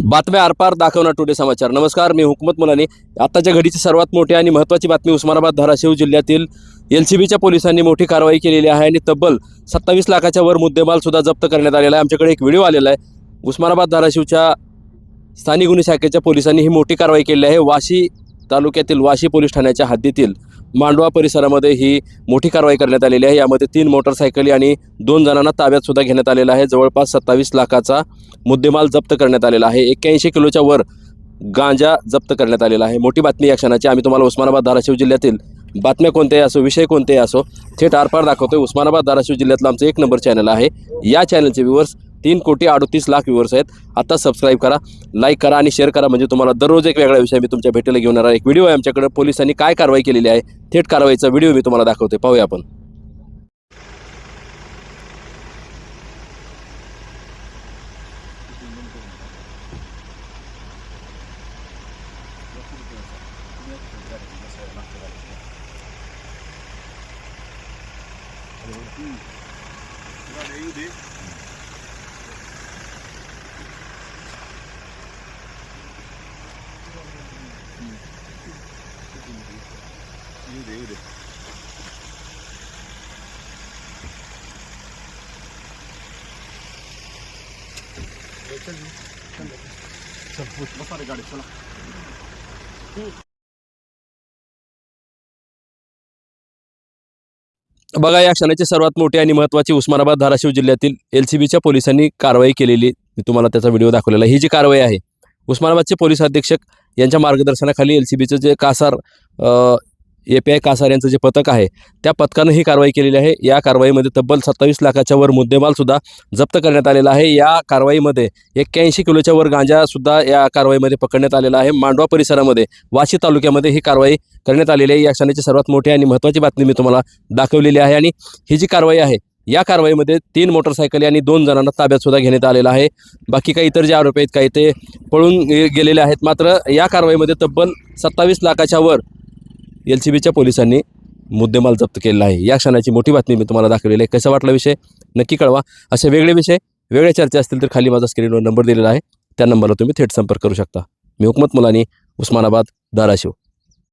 बातम्या आरपार दाखवणार टुडे समाचार. नमस्कार मी हुकमत मुलानी. आताच्या घडीची सर्वात मोठी आणि महत्त्वाची बातमी उस्मानाबाद धाराशिव जिल्ह्यातील एल सी बीच्या पोलिसांनी मोठी कारवाई केलेली आहे आणि तब्बल सत्तावीस लाखाच्या वर मुद्देमाल सुद्धा जप्त करण्यात आलेला आहे. आमच्याकडे एक व्हिडिओ आलेला आहे. उस्मानाबाद धाराशिवच्या स्थानिक गुन्हे शाखेच्या पोलिसांनी ही मोठी कारवाई केली आहे. वाशी तालुक्यातील वाशी पोलीस ठाण्याच्या हद्दीतील मांडवा परिसरामध्ये ही मोठी कारवाई करण्यात आलेली आहे. यामध्ये तीन मोटरसायकली आणि दोन जणांना ताब्यात सुद्धा घेण्यात आलेला आहे. जवळपास सत्तावीस लाखाचा मुद्देमाल जप्त करण्यात आलेला आहे. एक्क्याऐंशी किलोच्या वर गांजा जप्त करण्यात आलेला आहे. मोठी बातमी या क्षणाची. आम्ही तुम्हाला उस्मानाबाद धाराशिव जिल्ह्यातील बातम्या कोणत्याही असो विषय कोणतेही असो थेट आरपार दाखवतोय. उस्मानाबाद धाराशिव जिल्ह्यातलं आमचं एक नंबर चॅनल आहे. या चॅनलचे व्ह्यूवर्स तीन कोटी अडतीस लाख व्ह्यूवर्स आहेत. आता सबस्क्राईब करा लाईक करा आणि शेअर करा. म्हणजे तुम्हाला दररोज एक वेगळा विषय मी तुमच्या भेटीला घेऊन येणार आहे. एक व्हिडिओ आहे आमच्याकडे. पोलिसांनी काय कारवाई केलेली आहे थेट कारवाईचा व्हिडिओ मी तुम्हाला दाखवते पाहूया आपण. बघा या क्षणाची सर्वात मोठी आणि महत्त्वाची उस्मानाबाद धाराशिव जिल्ह्यातील एल सी बीच्या पोलिसांनी कारवाई केलेली मी तुम्हाला त्याचा व्हिडिओ दाखवलेला ही जी कारवाई आहे उस्मानाबादचे पोलीस अधीक्षक यांच्या मार्गदर्शनाखाली L C बीचं J Kasar A P I Kasar यांचं जे पथक आहे त्या पथकानं ही कारवाई केलेली आहे. या कारवाईमध्ये तब्बल सत्तावीस लाखाच्या वर मुद्देमालसुद्धा जप्त करण्यात आलेला आहे. या कारवाईमध्ये एक्क्याऐंशी किलोच्या वर गांजासुद्धा या कारवाईमध्ये पकडण्यात आलेला आहे. मांडवा परिसरामध्ये वाशी तालुक्यामध्ये ही कारवाई करण्यात आलेली आहे. या क्षणाची सर्वात मोठी आणि महत्त्वाची बातमी मी तुम्हाला दाखवलेली आहे. आणि ही जी कारवाई आहे या कारवाईमध्ये तीन मोटरसायकली आणि दोन जणांना ताब्यात सुद्धा घेण्यात आलेला आहे. बाकी काही इतर जे आरोपी आहेत काही ते पळून गेलेले आहेत. मात्र या कारवाईमध्ये तब्बल सत्तावीस लाखाच्या वर एल सी बीच्या पोलिसांनी मुद्देमाल जप्त केलेला आहे. या क्षणाची मोठी बातमी मी तुम्हाला दाखवलेली आहे. कसा वाटला विषय? नक्की कळवा. असे वेगळे विषय वेगळ्या चर्चा असतील तर खाली माझा स्क्रीनवर नंबर दिलेला आहे. त्या नंबरला तुम्ही थेट संपर्क करू शकता. मी हुकमत मुलानी उस्मानाबाद धाराशिव.